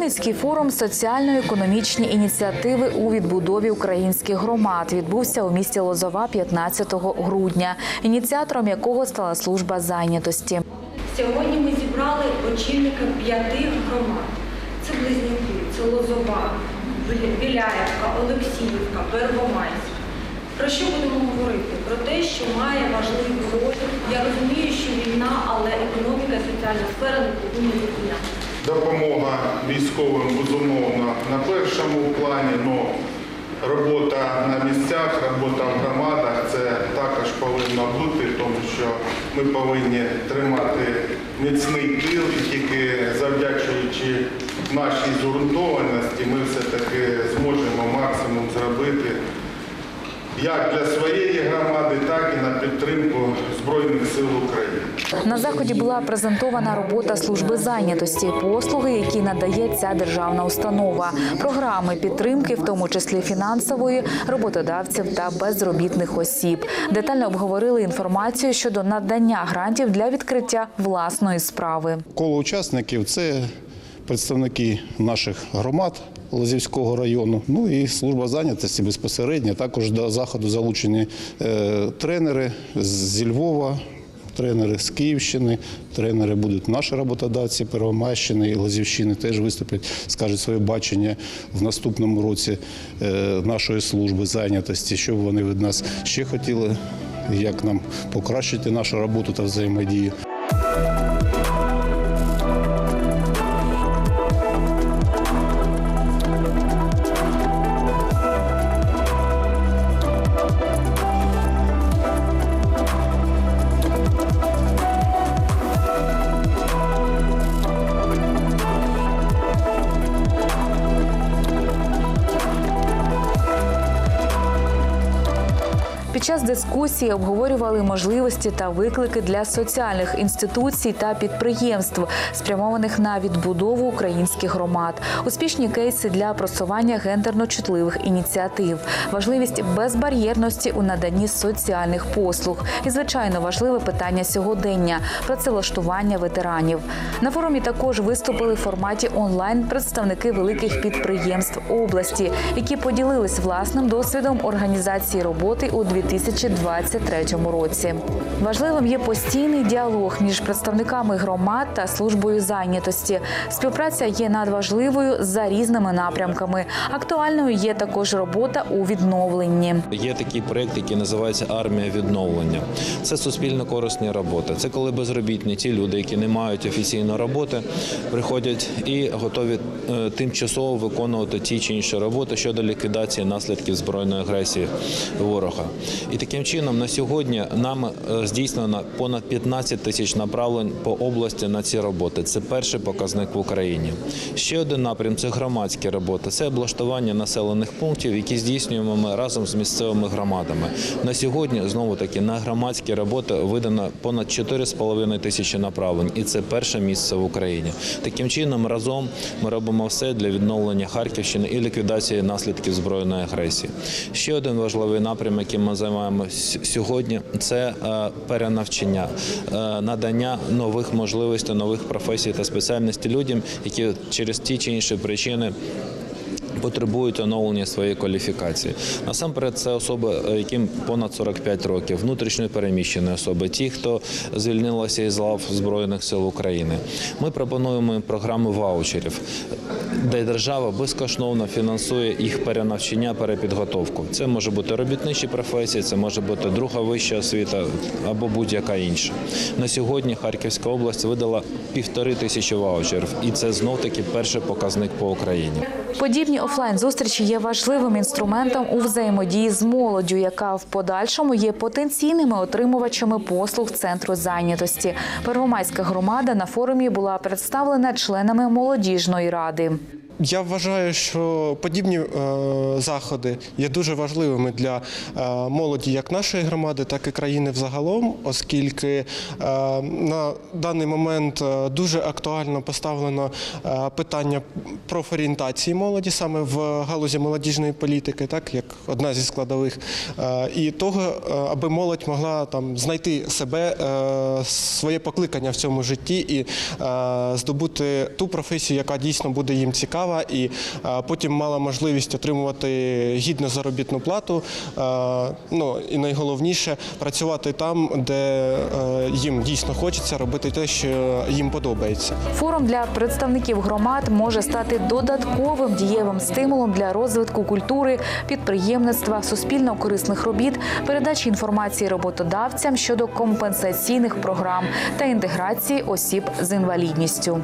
Державницький форум соціально-економічні ініціативи у відбудові українських громад відбувся у місті Лозова 15 грудня, ініціатором якого стала служба зайнятості. Сьогодні ми зібрали очільника п'яти громад. Це Близнюки, це Лозова, Біля- Біляєвка, Олексіївка, Первомайськ. Про що будемо говорити? Про те, що має важливу роль. Я розумію, що війна, але економіка соціальна сфера не повинні зупинятися. Допомога військовим безумовно на першому плані, але робота на місцях, робота в громадах це також повинна бути, тому що ми повинні тримати міцний тил тільки завдячуючи нашій згуртованості, ми все-таки зможемо максимум зробити як для своєї громади, так і на підтримку Збройних сил України. На заході була презентована робота служби зайнятості, послуги, які надає ця державна установа, програми підтримки, в тому числі фінансової, роботодавців та безробітних осіб. Детально обговорили інформацію щодо надання грантів для відкриття власної справи. Коло учасників це представники наших громад Лозівського району, ну і служба зайнятості безпосередньо. Також до заходу залучені е, тренери зі Львова. Тренери з Київщини, тренери будуть наші роботодавці Первомайщини і Лозівщини теж виступлять, скажуть своє бачення в наступному році е, нашої служби зайнятості, що б вони від нас ще хотіли, як нам покращити нашу роботу та взаємодію. Під час дискусії обговорювали можливості та виклики для соціальних інституцій та підприємств, спрямованих на відбудову українських громад, успішні кейси для просування гендерно чутливих ініціатив, важливість безбар'єрності у наданні соціальних послуг. І, звичайно, важливе питання сьогодення працевлаштування ветеранів. На форумі також виступили в форматі онлайн представники великих підприємств області, які поділились власним досвідом організації роботи у 2023 році. Важливим є постійний діалог між представниками громад та службою зайнятості. Співпраця є надважливою за різними напрямками. Актуальною є також робота у відновленні. Є такий проєкт, який називається Армія відновлення. Це суспільно корисні роботи. Це коли безробітні ті люди, які не мають офіційної роботи, приходять і готові е, тимчасово виконувати ті чи інші роботи щодо ліквідації наслідків збройної агресії ворога. І таким чином на сьогодні нам е, здійснено понад 15 тисяч направлень по області на ці роботи. Це перший показник в Україні. Ще один напрям це громадські роботи. Це облаштування населених пунктів, які здійснюємо ми разом з місцевими громадами. На сьогодні знову таки на громадські роботи видано понад 4,5 тисячі направлень, і це перше місце в Україні. Таким чином, разом ми робимо все для відновлення Харківщини і ліквідації наслідків збройної агресії. Ще один важливий напрям, яким ми займаємося сьогодні, це е, перенавчання, е, надання нових можливостей, нових професій та спеціальностей людям, які через ті чи інші причини. Потребують оновлення своєї кваліфікації. Насамперед, це особи, е, яким понад 45 років, внутрішньо переміщені особи, ті, хто звільнилися із лав Збройних сил України. Ми пропонуємо програму ваучерів, де держава безкоштовно фінансує їх перенавчання, перепідготовку. Це може бути робітничі професії, це може бути друга вища освіта або будь-яка інша. На сьогодні Харківська область видала півтори тисячі ваучерів, і це знов таки перший показник по Україні. Подібні офлайн зустрічі є важливим інструментом у взаємодії з молоддю, яка в подальшому є потенційними отримувачами послуг центру зайнятості. Первомайська громада на форумі була представлена членами молодіжної ради ради. Я вважаю, що подібні е, заходи є дуже важливими для е, молоді як нашої громади, так і країни взагалом, оскільки е, на даний момент дуже актуально поставлено питання профорієнтації молоді саме в галузі молодіжної політики, так як одна зі складових, і того, аби молодь могла там знайти себе, своє покликання в цьому житті і здобути ту професію, яка дійсно буде їм цікава, і е, потім мала можливість отримувати гідну заробітну плату. е, Ну і найголовніше працювати там, де е, їм дійсно хочеться робити те, що їм подобається. Форум для представників громад може стати додатковим дієвим стимулом для розвитку культури, підприємництва, суспільно корисних робіт, передачі інформації роботодавцям щодо компенсаційних програм та інтеграції осіб з інвалідністю.